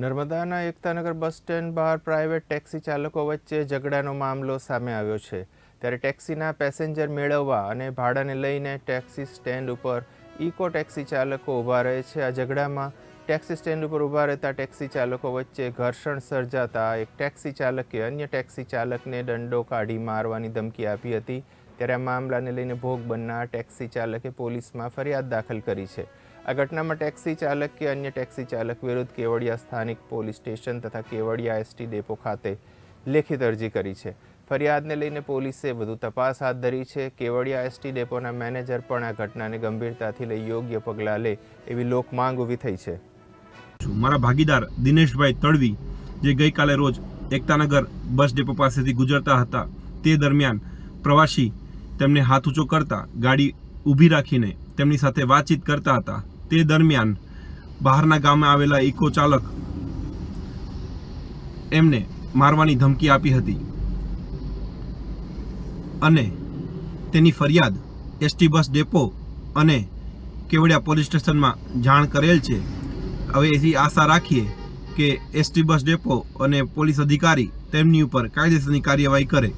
નર્મદાના Ektanagar bus stand બહાર private taxi ચાલકો વચ્ચે ઝઘડાનો મામલો સામે આવ્યો છે. ત્યારે ટેક્સીના પેસેન્જર મેળવવા અને ભાડાને લઈને ટેક્સી સ્ટેન્ડ ઉપર ઇકો ટેક્સી ચાલકો ઊભા રહે છે. આ ઝઘડામાં ટેક્સી સ્ટેન્ડ ઉપર ઊભા રહેતા ટેક્સી ચાલકો વચ્ચે ઘર્ષણ સર્જાતા એક ટેક્સી ચાલકે અન્ય ટેક્સી ચાલકને દંડો કાઢી મારવાની ધમકી આપી હતી. ત્યારે આ મામલાને લઈને ભોગ બનનાર ટેક્સી ચાલકે પોલીસમાં ફરિયાદ દાખલ કરી છે. આ ઘટનામાં ટેક્સી ચાલક કે અન્ય ટેક્સી ચાલક વિરુદ્ધ કેવડિયા સ્થાનિક પોલીસ સ્ટેશન તથા કેવડિયા એસટી ડેપો ખાતે લેખિત અરજી કરી છે. ફરિયાદને લઈને પોલીસે વધુ તપાસ હાથ ધરી છે. કેવડિયા એસટી ડેપોના મેનેજર પણ આ ઘટનાને ગંભીરતાથી લઈ યોગ્ય પગલાં લે એવી લોક માંગ ઊભી થઈ છે. મારા ભાગીદાર દિનેશભાઈ તળવી જે ગઈકાલે રોજ એકતાનગર બસ ડેપો પાસેથી ગુજરતા હતા તે દરમિયાન પ્રવાસી તેમને હાથ ઊંચો કરતા ગાડી ઊભી રાખીને તેમની સાથે વાતચીત કરતા હતા. તે દરમિયાન બહારના ગામે આવેલા ઇકો ચાલક એમને મારવાની ધમકી આપી હતી. અને તેની ફરિયાદ એસટી બસ ડેપો અને કેવડિયા પોલીસ સ્ટેશનમાં જાણ કરેલ છે. હવે એથી આશા રાખીએ કે એસટી બસ ડેપો અને પોલીસ અધિકારી તેમની ઉપર કાયદેસરની કાર્યવાહી કરે.